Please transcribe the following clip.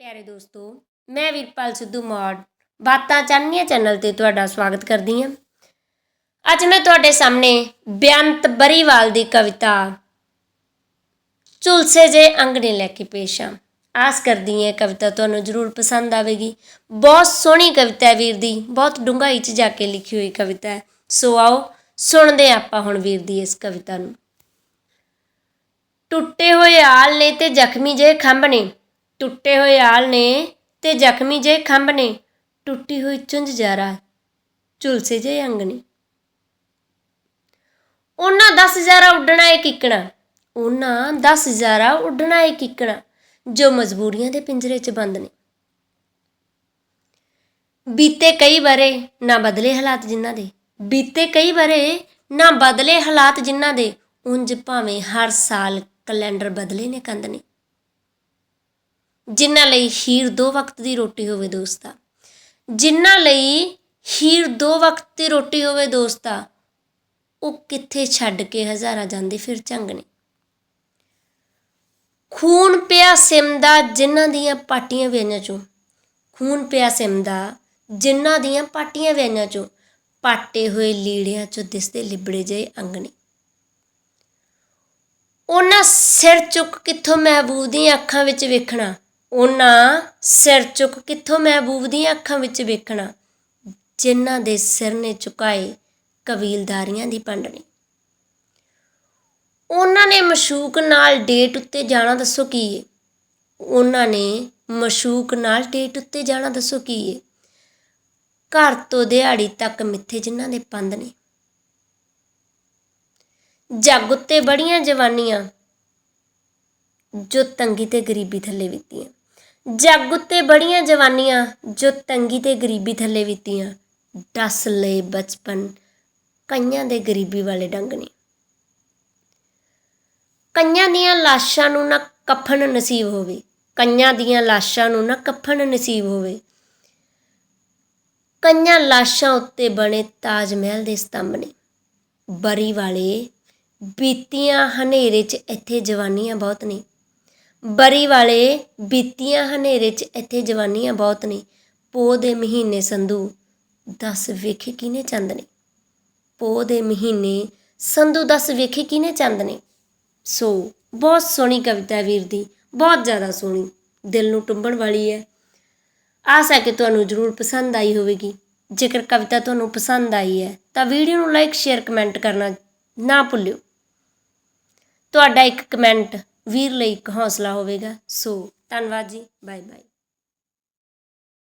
ਪਿਆਰੇ ਦੋਸਤੋ, ਮੈਂ ਵੀਰਪਾਲ ਸਿੱਧੂ ਮੌੜ, ਬਾਤਾਂ ਚਾਨਣੀਆਂ ਚੈਨਲ ਤੇ ਤੁਹਾਡਾ ਸਵਾਗਤ ਕਰਦੀ ਹਾਂ। ਅੱਜ ਮੈਂ ਤੁਹਾਡੇ ਸਾਹਮਣੇ ਬੇਅੰਤ ਬਰੀਵਾਲ ਦੀ ਕਵਿਤਾ ਝੁਲਸੇ ਜੇ ਅੰਗਣੇ ਲੈ ਕੇ ਪੇਸ਼ ਹਾਂ। ਆਸ ਕਰਦੀ ਹਾਂ ਕਵਿਤਾ ਤੁਹਾਨੂੰ ਜ਼ਰੂਰ ਪਸੰਦ ਆਵੇਗੀ। ਬਹੁਤ ਸੋਹਣੀ ਕਵਿਤਾ ਹੈ ਵੀਰ ਦੀ, ਬਹੁਤ ਡੂੰਘਾਈ 'ਚ ਜਾ ਕੇ ਲਿਖੀ ਹੋਈ ਕਵਿਤਾ ਹੈ। ਸੋ ਆਓ, ਸੁਣਦੇ ਆਪਾਂ ਹੁਣ ਵੀਰ ਦੀ ਇਸ ਕਵਿਤਾ ਨੂੰ। ਟੁੱਟੇ ਹੋਏ ਆਲ ਨੇ ਤੇ ਜ਼ਖਮੀ ਜੇ ਖੰਭ ਨੇ ਟੁੱਟੇ ਹੋਏ ਆਲ ਨੇ ਤੇ ਜ਼ਖਮੀ ਜੇ ਖੰਭ ਨੇ। ਟੁੱਟੀ ਹੋਈ ਚੁੰਝ ਜਾਰਾ, ਝੁਲਸੇ ਜੇ ਅੰਗ ਨੇ। ਉਹਨਾਂ 10000 ਉੱਡਣਾ ਏ ਕਿੱਕਣਾ ਉਹਨਾਂ 10000 ਉੱਡਣਾ ਏ ਕਿੱਕਣਾ ਜੋ ਮਜਬੂਰੀਆਂ ਦੇ ਪਿੰਜਰੇ 'ਚ ਬੰਦ ਨੇ। ਬੀਤੇ ਕਈ ਬਰੇ ਨਾ ਬਦਲੇ ਹਾਲਾਤ ਜਿਨ੍ਹਾਂ ਦੇ, ਬੀਤੇ ਕਈ ਬਰੇ ਨਾ ਬਦਲੇ ਹਾਲਾਤ ਜਿਨ੍ਹਾਂ ਦੇ, ਉਂਝ ਭਾਵੇਂ ਹਰ ਸਾਲ ਕੈਲੰਡਰ ਬਦਲੇ ਨੇ ਕੰਦ ਨੇ। ਜਿਨ੍ਹਾਂ ਲਈ ਹੀਰ ਦੋ ਵਕਤ ਦੀ ਰੋਟੀ ਹੋਵੇ ਦੋਸਤਾ। ਜਿਨ੍ਹਾਂ ਲਈ ਹੀਰ ਦੋ ਵਕਤ ਦੀ ਰੋਟੀ ਹੋਵੇ ਦੋਸਤਾ, ਉਹ ਕਿੱਥੇ ਛੱਡ ਕੇ ਹਜ਼ਾਰਾਂ ਜਾਂਦੇ ਫਿਰ ਝੰਗ ਖੂਨ ਪਿਆ ਸਿਮਦਾ ਜਿਨ੍ਹਾਂ ਦੀਆਂ ਪਾਟੀਆਂ ਵੇਈਆਂ ਚੋਂ। ਖੂਨ ਪਿਆ ਸਿਮਦਾ ਜਿਨ੍ਹਾਂ ਦੀਆਂ ਪਾਟੀਆਂ ਵੇਈਆਂ ਚੋਂ। ਪਾਟੇ ਹੋਏ ਲੀੜਿਆਂ ਚੋਂ ਦਿਸਦੇ ਲਿਬੜੇ ਜਿਹੇ ਅੰਗਣੇ। ਉਹਨਾਂ ਸਿਰ ਚੁੱਕ ਕਿੱਥੋਂ ਮਹਿਬੂਬ ਦੀਆਂ ਅੱਖਾਂ ਵਿੱਚ ਵੇਖਣਾ। ਉਹਨਾਂ ਸਿਰ ਚੁੱਕ ਕਿੱਥੋਂ ਮਹਿਬੂਬ ਦੀਆਂ ਅੱਖਾਂ ਵਿੱਚ ਵੇਖਣਾ, ਜਿਨ੍ਹਾਂ ਦੇ ਸਿਰ ਨੇ ਚੁਕਾਏ ਕਬੀਲਦਾਰੀਆਂ ਦੀ ਪੰਡ ਨੇ ਉਹਨਾਂ ਨੇ ਮਸ਼ੂਕ ਨਾਲ ਡੇਟ ਉੱਤੇ ਜਾਣਾ ਦੱਸੋ ਕੀ ਏ? ਉਹਨਾਂ ਨੇ ਮਸ਼ੂਕ ਨਾਲ ਡੇਟ ਉੱਤੇ ਜਾਣਾ ਦੱਸੋ ਕੀ ਏ? ਘਰ ਤੋਂ ਦਿਹਾੜੀ ਤੱਕ ਮਿੱਥੇ ਜਿਨ੍ਹਾਂ ਦੇ ਪੰਦ ਨੇ। ਜੱਗ ਉੱਤੇ ਬੜੀਆਂ ਜਵਾਨੀਆਂ ਜੋ ਤੰਗੀ ਤੇ ਗਰੀਬੀ ਥੱਲੇ ਬੀਤੀਆਂ। ਜੱਗ ਉੱਤੇ ਬੜੀਆਂ ਜਵਾਨੀਆਂ ਜੋ ਤੰਗੀ ਤੇ ਗਰੀਬੀ ਥੱਲੇ ਬੀਤੀਆਂ। ਡਸ ਲਏ ਬਚਪਨ ਕਈਆਂ ਦੇ ਗਰੀਬੀ ਵਾਲੇ ਡੰਗ ਨੇ। ਕਈਆਂ ਦੀਆਂ ਲਾਸ਼ਾਂ ਨੂੰ ਨਾ ਕਫਨ ਨਸੀਬ ਹੋਵੇ। ਕਈਆਂ ਦੀਆਂ ਲਾਸ਼ਾਂ ਨੂੰ ਨਾ ਕਫਨ ਨਸੀਬ ਹੋਵੇ। ਕਈਆਂ ਲਾਸ਼ਾਂ ਉੱਤੇ ਬਣੇ ਤਾਜ ਮਹਿਲ ਦੇ ਸਤੰਭ ਨੇ। ਬਰੀ ਵਾਲੇ ਬੀਤੀਆਂ ਹਨੇਰੇ 'ਚ ਇੱਥੇ ਜਵਾਨੀਆਂ ਬਹੁਤ ਨੇ। ਬਰੀ ਵਾਲੇ ਬੀਤੀਆਂ ਹਨੇਰੇ 'ਚ ਇੱਥੇ ਜਵਾਨੀਆਂ ਬਹੁਤ ਨੇ। ਪੋਹ ਦੇ ਮਹੀਨੇ ਸੰਧੂ, ਦੱਸ ਵੇਖੇ ਕਿਨੇ ਚੰਦ ਨੇ? ਪੋਹ ਦੇ ਮਹੀਨੇ ਸੰਧੂ, ਦੱਸ ਵੇਖੇ ਕਿਨੇ ਚੰਦ ਨੇ? ਸੋ, ਬਹੁਤ ਸੋਹਣੀ ਕਵਿਤਾ ਵੀਰ ਦੀ, ਬਹੁਤ ਜ਼ਿਆਦਾ ਸੋਹਣੀ, ਦਿਲ ਨੂੰ ਟੁੰਬਣ ਵਾਲੀ ਹੈ। ਆਸ ਹੈ ਕਿ ਤੁਹਾਨੂੰ ਜ਼ਰੂਰ ਪਸੰਦ ਆਈ ਹੋਵੇਗੀ। ਜੇਕਰ ਕਵਿਤਾ ਤੁਹਾਨੂੰ ਪਸੰਦ ਆਈ ਹੈ, ਤਾਂ ਵੀਡੀਓ ਨੂੰ ਲਾਈਕ, ਸ਼ੇਅਰ, ਕਮੈਂਟ ਕਰਨਾ ਨਾ ਭੁੱਲਿਓ। ਤੁਹਾਡਾ ਇੱਕ ਕਮੈਂਟ ਵੀਰ ਲਈ ਇੱਕ ਹੌਸਲਾ ਹੋਵੇਗਾ। ਸੋ ਧੰਨਵਾਦ ਜੀ। Bye bye